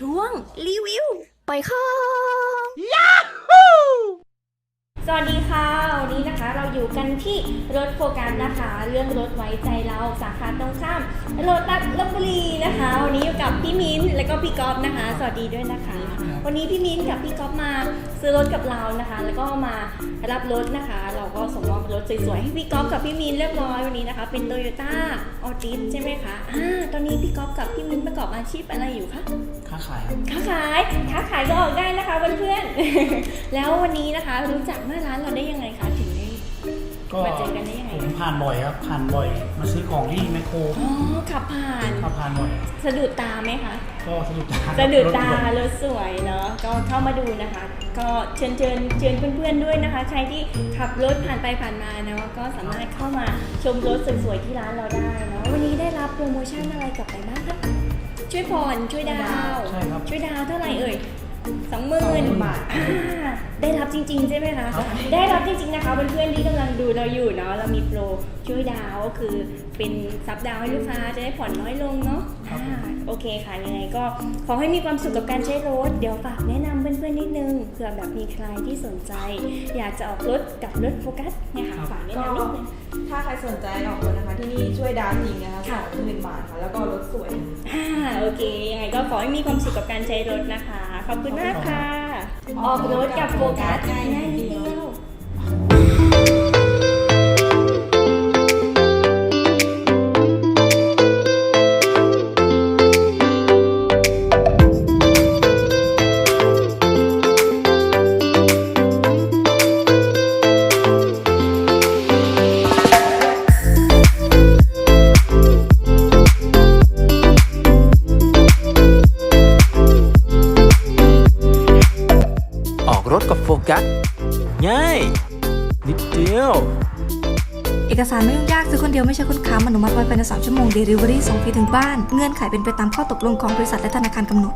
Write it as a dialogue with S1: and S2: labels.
S1: ช่วงรีวิว
S2: ไปค่ะ
S1: สวัสดีค่ะวั นนี้นะคะ เราอยู่กันที่รถโฟกัสนะคะ เรื่องรถไว้ใจเราสาขาตรงข้ามรถตัดลบบุรีนะคะ วันนี้อยู่กับพี่มิ้นท์และก็พี่ก๊อฟนะคะ สวัสดีด้วยนะคะ วันนี้พี่มิ้นท์กับพี่ก๊อฟมาซื้อรถกับเรานะคะ แล้วก็มารับรถนะคะ เราก็ส่งมอบรถสวยๆให้พี่ก๊อฟกับพี่มิ้นท์เรียบร้อยวันนี้นะคะ เป็นโตโยต้าออติสใช่ไหมคะอ่าตอนนี้พี่ก๊อฟกับพี่มิ้นท์ประกอบอาชีพอะไรอยู่คะ
S3: ค้าขายครับ
S1: ค้าขายค้าขายก็ออกได้นะคะเพื่อนๆแล้ววันนี้นะคะรู้จักหน้าร้านเราได้ยังไงคะถึงได้
S3: ก็
S1: มาเจอกันได้ยังไง
S3: ผมผ่านบ่อยครับ ผ่านบ่อย มาซื้อของที่แมคโคร
S1: อ๋อขับผ่าน
S3: ก็ผ่านบ่อย
S1: สะดุดตาไหมคะ
S3: ก็สะดุดตา
S1: สะดุดตาร
S3: ถด่วน
S1: รถสวยเนาะ ก็เข้ามาดูนะคะ ก็เชิญเชิญเชิญเพื่อนๆด้วยนะคะ ใครที่ขับรถผ่านไปผ่านมาเนาะก็สามารถเข้ามาชมรถสวยๆที่ร้านเราได้เนาะ วันนี้ได้รับโปรโมชั่นอะไรกลับไปบ้างคะ ช่วยผ่อนช่วยดาว
S3: ใช่ครับ
S1: ช่วยดาวเท่าไหร่เอ่ยสองหมื่น
S3: 20,000
S1: บาทอ่าได้รับ จริง ๆ ใช่ไหมคะ
S3: ครับ
S1: ได้รับจริง ๆ นะคะเพื่อนๆที่กำลังดูเราอยู่เนาะเรามีโปรช่วยดาวก็คือเป็นซับดาวให้ลูกค้าจะได้ผ่อนน้อยลงเนาะอ่าโอเคค่ะยังไงก็ขอให้มีความสุขกับการใช้รถ เดี๋ยวฝากแนะนำเพื่อนๆนิดนึงเผื่อแบบมีใครที่สนใจ อยากจะออกรถกับรถโฟกัสเนี่ยค่ะฝากแนะ
S4: ก็
S1: นำนิดนึง
S4: ถ้าใครสนใจออกรถนะคะที่นี่ ช่วยดาวจริงนะคะ
S1: ค่ะ
S4: สองหมื่นบาทค่ะ แล้วก็รถสวย
S1: อ่าโอเคยังไงก็ขอให้มีความสุขกับการใช้รถนะคะ ขอบคุณมากค่ะ ออกรถกับโฟกัสง่ายนิดเดียว
S5: ออกรถกับโฟกัสง่ายนิดเดียว
S2: เอกสารไม่ยุ่งยากซื้อคนเดียวไม่ใช่คนค้ำอนุมัติไว้ภายใน3ชั่วโมง Delivery ส่งฟรีถึงบ้าน เงื่อนไขเป็นไปตามข้อตกลงของบริษัทและธนาคารกำหนด